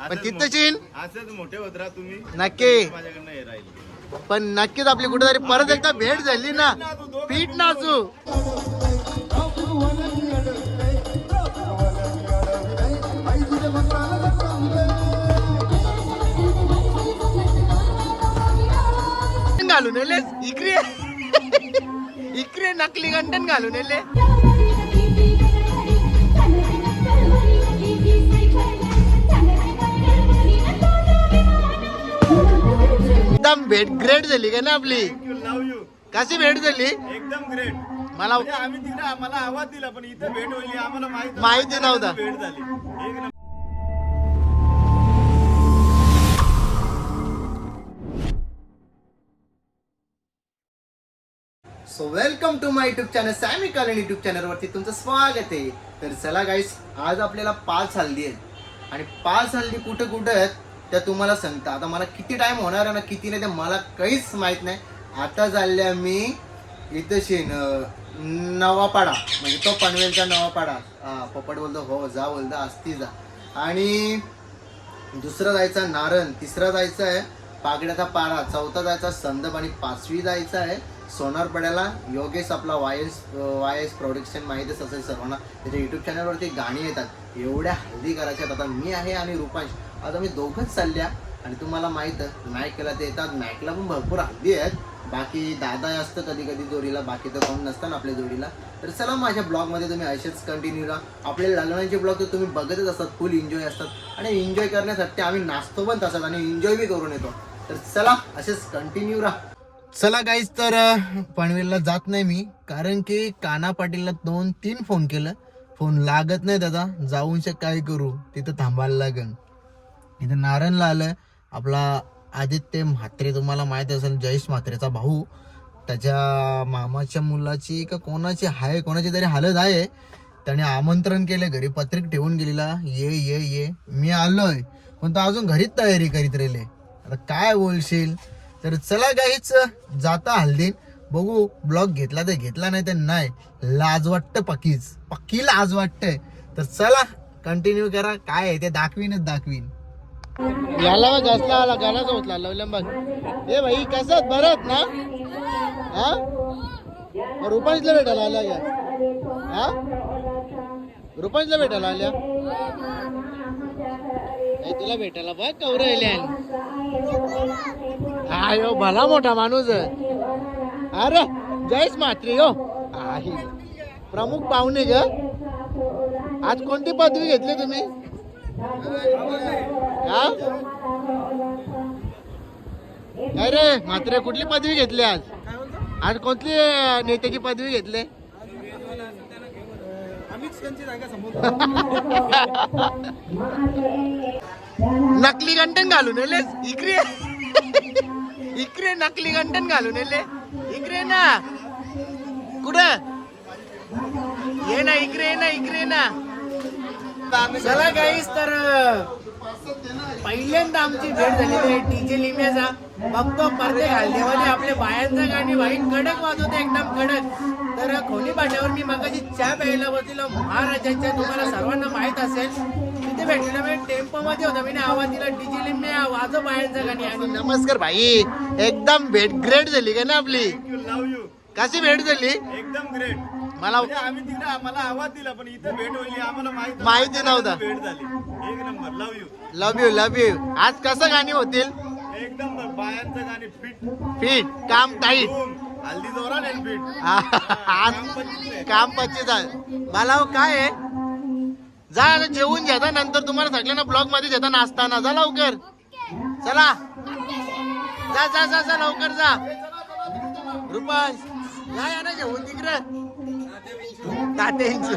पण तिथं चीन असंच मोठे होत राहा तुम्ही. नक्की. माझ्याकडनं हे राहील. पण नक्कीच आपली कुठेतरी परत एकदा भेट झाली ना. पीठ नाचू घालून येले इकडे इकडे नकली गंटन घालून येले एकदम भेट ग्रेट झाली का ना आपली? कशी भेट झाली? एकदम ग्रेट. मला म्हणजे आम्ही तिकडे आम्हाला आवाज दिला पण इथं भेट होईल आम्हाला माहीत माहिती नव्हतं. भेट झाली. So welcome to my YouTube channel Sammy कालन YouTube चॅनलवरती तुमचं स्वागत आहे. तर चला गाईस आज आपल्याला पाच हल्दी आहेत. आणि पाच हल्दी कुठं कुठं आहेत? त्या तुम्हाला सांगता. आता मला किती टाइम होणार आहे ना किती नाही ते मला काहीच माहीत नाही. आता चालल्या मी इथं शेन नवापाडा. म्हणजे तो पनवेलचा नवापाडा. हा पप्पट बोलतो हो जा बोलतो असती जा. आणि दुसरा जायचा नारण तिसरा जायचा आहे पागड्याचा पारा. चौथा जायचा संदप आणि पाचवी जायचा आहे सोनारपड्याला. योगेश आपला वायस वायस प्रोडक्शन माहितीच असेल सर्वांना. त्याच्या युट्यूब चॅनलवरती गाणी येतात. एवढ्या हल्दी करायच्या आता मी आहे आणि रुपांश. आता मी दोघंच चालल्या आणि तुम्हाला माहीत आहे मॅकला ते येतात. मॅकला पण भरपूर हल्दी आहेत. बाकी दादा असतं कधी कधी जोडीला बाकी तर कोण नसतं ना आपल्या जोडीला. तर चला माझ्या ब्लॉगमध्ये तुम्ही असेच कंटिन्यू राहा आपले लग्नाचे ब्लॉग तर तुम्ही बघतच असतात फुल एन्जॉय असतात. आणि एन्जॉय करण्यासाठी आम्ही नाचतो पण तसंच आणि एन्जॉय बी करून येतो. तर चला असेच कंटिन्यू राहा चला गाईज तर पनवेलला जात नाही मी कारण की काना पाटीलला दोन तीन फोन केलं. फोन लागत नाही दादा. जाऊन शक काय करू. तिथं थांबायला लागेल. इथं नारायणला आलं आपला आदित्य म्हात्रे तुम्हाला माहीत असेल जयेश म्हात्रेचा भाऊ. त्याच्या मामाच्या मुलाची का कोणाची आहे कोणाची तरी हालत आहे. त्याने आमंत्रण केले घरी पत्रिक ठेवून गेलेला. ये ये ये. मी आलोय. पण तो अजून घरीच तयारी करीत राहिले आता काय बोलशील? तर चला काहीच जाता हल्दीन. बघू ब्लॉग घेतला तर घेतला नाही तर नाही. लाज वाटतं पक्कीच. पक्की लाज वाटतंय. तर चला कंटिन्यू करा. काय आहे ते दाखवीनच दाखवीन. याला बघ असला आला गाण्याचा होतला लवलं बघ ए भाई कसं बरत ना? हा? रुपांशला भेटायला आल्या या हा? रुपांशला भेटायला आल्या? तुला भेटायला बघ कवर हा यो भला मोठा माणूस अरे जयस मात्री हो आहे. प्रमुख पाहुणे ग. आज कोणती पदवी घेतली तुम्ही? काय रे म्हात्रे कुठली पदवी घेतली आज? आज कोणती नेत्याची पदवी घेतली? नकली गंटन घालून येले? इकडे. इकडे नकली गंटन घालून येले? इकडे ना. कुठं? ये ना इकडे ये ना इकडे ना. चला गाईस तर पहिल्यांदा आमची भेट झालेली आहे डीजे लिम्याचा. बघतो परते हल्देवाले आपल्या बायांचा गाणी भाई कडक वाजवते एकदम कडक. तर खोली पाट्यावर मी मगाशी चहा प्यायला बसलेलो. महाराजांच्या तुम्हाला सर्वांना माहीत असेल तिथे भेटलेला मी टेम्पो मध्ये होता. मी आवाज दिला डीजे लिम्या वाजव बायांचा गाणी. आणि नमस्कार भाई. एकदम भेट ग्रेट झाली का ना आपली? लव यू कशी भेट झाली? एकदम ग्रेट मला म्हणजे आम्ही तिकडे आम्हाला आवाज दिला पण इथं भेट होईल आम्हाला माहीत माहिती नव्हतं. भेट झाली. एक number love you love you love you आज कसं गाणी होतील? एकदम बायांचं गाणी फिट. फिट काम टाईट हल्दी जोरात आहे फिट. आज काम पच्चीस आहे. मला हो काय आहे? जा आता जेवून घ्या नंतर तुम्हाला सगळ्यांना ब्लॉगमध्ये घेता नाचताना. जा लवकर. चला. जा जा जा जा लवकर जा. रुपांश जा या ना जेवून तिकडं. ताटे इंचू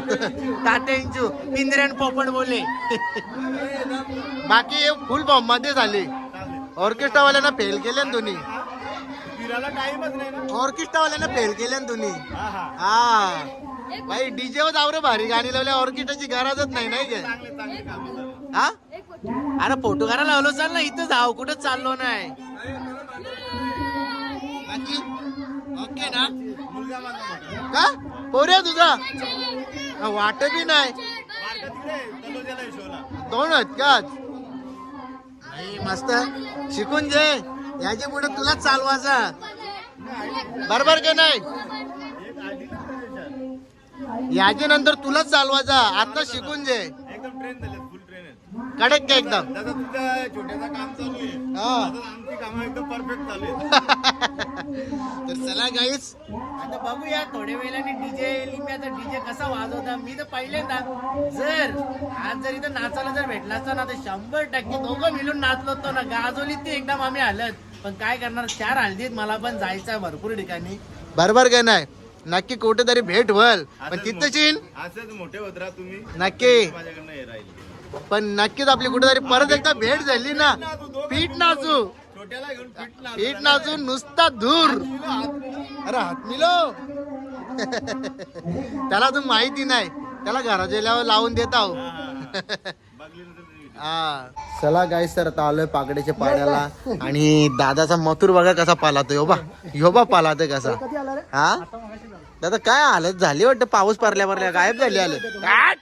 ताटे इंचू पिंजऱ्यान पोपट बोले बाकी फुल बॉम्बमध्ये झाले. ऑर्केस्ट्रावाल्यांना फेल केले ना तुम्ही ऑर्केस्ट्रावाल्यांना फेल केले ना तुम्ही हा हा. हा. भाई डीजे वर जाऊ रे भारी गाणी लावल्या. ऑर्केस्ट्राची गरजच नाही नाही का. हा? अरे फोटो काढायला लावलो चाल ना. इथं जाऊ. कुठं चाललो नाही? बाकी? ओके ना? का? पोऱ्या तुझा? वाट बी नाही. दोन आहेत का आज? मस्त. शिकून जे याच्यापुढे तुलाच चालवायचा बरोबर का नाही? याच्या नंतर तुलाच चालवायचा आता शिकून जे एकदम ट्रेन झाले फुल ट्रेन आहे कडक का एकदम. छोट्याचं काम चालू आहे. एकदम परफेक्ट चालू आहे. तर चला गाईच आता बघूया थोड्या वेळाने डीजे लिंब्याचा डीजे कसा वाजवता. मी तर पहिल्यांदा जर आज जर इथं नाचायला जर भेटला असता ना तर शंभर टक्के दोघं मिळून नाचलो होतो ना. गाजवलीत ती एकदम आम्ही हलत. पण काय करणार चार हल्दीत मला पण जायचं आहे भरपूर ठिकाणी. बरोबर का नाही? नक्की कुठेतरी भेट व्हाल. पण असंच तिथं मो- चीन असंच मोठे होत राहा तुम्ही. नक्की. माझ्याकडनं हे राहील. पण नक्कीच आपली कुठेतरी परत एकदा भेट झाली ना. पीठ नाचू. घेऊन पीठ नाचू नुसता दूर अरे हात मिलो त्याला अजून माहिती नाही. त्याला घराच्या लाव- लावून देत आहो. हा. चला गाईस सर आता आलोय पाकड्याच्या पाड्याला आणि दादाचा मथुर बघा कसा पालातो बा. ह्यो बा पालातोय कसा. हा? दादा काय हालत झाली वाटतं? पाऊस पडल्या पडल्या. गायब झाली आलं काय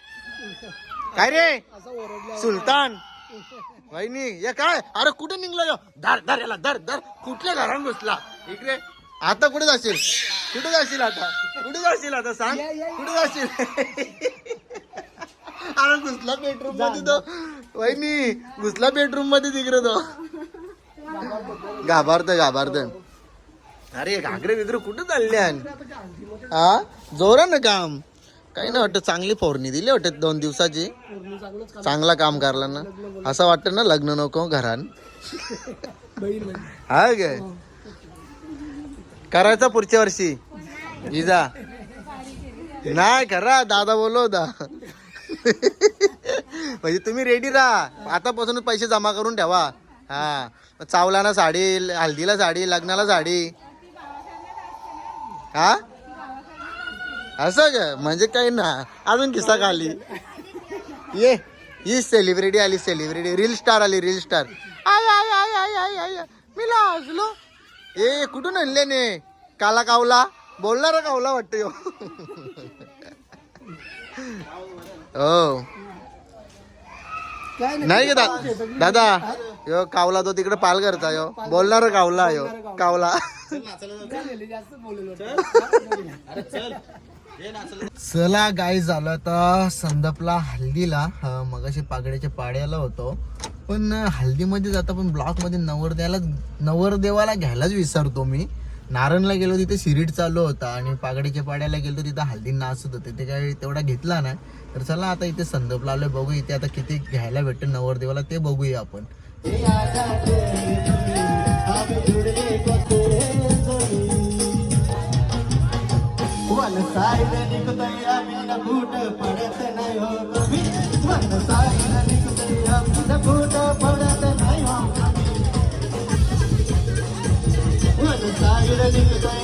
काय रे? सुलतान. वहिनी या काय? अरे कुठे निघला यो? धर धर याला धर धर. कुठल्या घरात घुसला? इकडे. आता कुठे जाशील? कुठे जाशील आता? कुठे जाशील आता? सांग. कुठे जाशील? अरे घुसला बेडरूममध्ये तो. वहिनी घुसला बेडरूममध्ये तिकडे तो. घाबरत घाबरत अरे घागरे बिगरे कुठे चालले हा जोरा ना काम. काही नाही वाटत चांगली फोडणी दिली वाटत दोन दिवसाची. चांगला काम करला ना असं वाटतं ना लग्न नको घरान. हा काय करायचं पुढच्या वर्षी. इजा नाही करा दादा बोलव होता. म्हणजे तुम्ही रेडी राहा. आतापासूनच पैसे जमा करून ठेवा. हा. चावलाना साडी हल्दीला साडी लग्नाला साडी. हा? असं का? म्हणजे काही ना. अजून किस्सा खाली. ये ही सेलिब्रिटी आली सेलिब्रिटी रील स्टार आली रील स्टार आय आय आय आय आय आय. मी लाजलो. ए कुठून आणले ने? काला कावला? बोलणारा कावला वाटतं यो. हो. नाही का दा- दादा? यो कावला तो तिकडे पालघरचा यो. बोलणारा कावला यो. कावला चला गाय झालं आता संदपला हल्दीला. मगाशी पागड्याच्या पाड्याला होतो. पण हल्दीमध्ये जाता पण ब्लॉकमध्ये नवरदेवाला नवरदेवाला घ्यायलाच विसरतो मी. नारायणला गेलो तिथे शिरीट चालू होता आणि पागडीच्या पाड्याला गेलो तिथं हल्दी नाचत होते. ते काही तेवढा घेतला नाही. तर चला आता इथे संदपला आलोय बघू इथे आता किती घ्यायला भेटतं नवरदेवाला ते बघूया आपण. साईड निघतय आम्ही फूट पडत नाही हो. कमी मन साईड निघतय आम्ही फूट पडत नाही हो. कमी मन साईड निघतय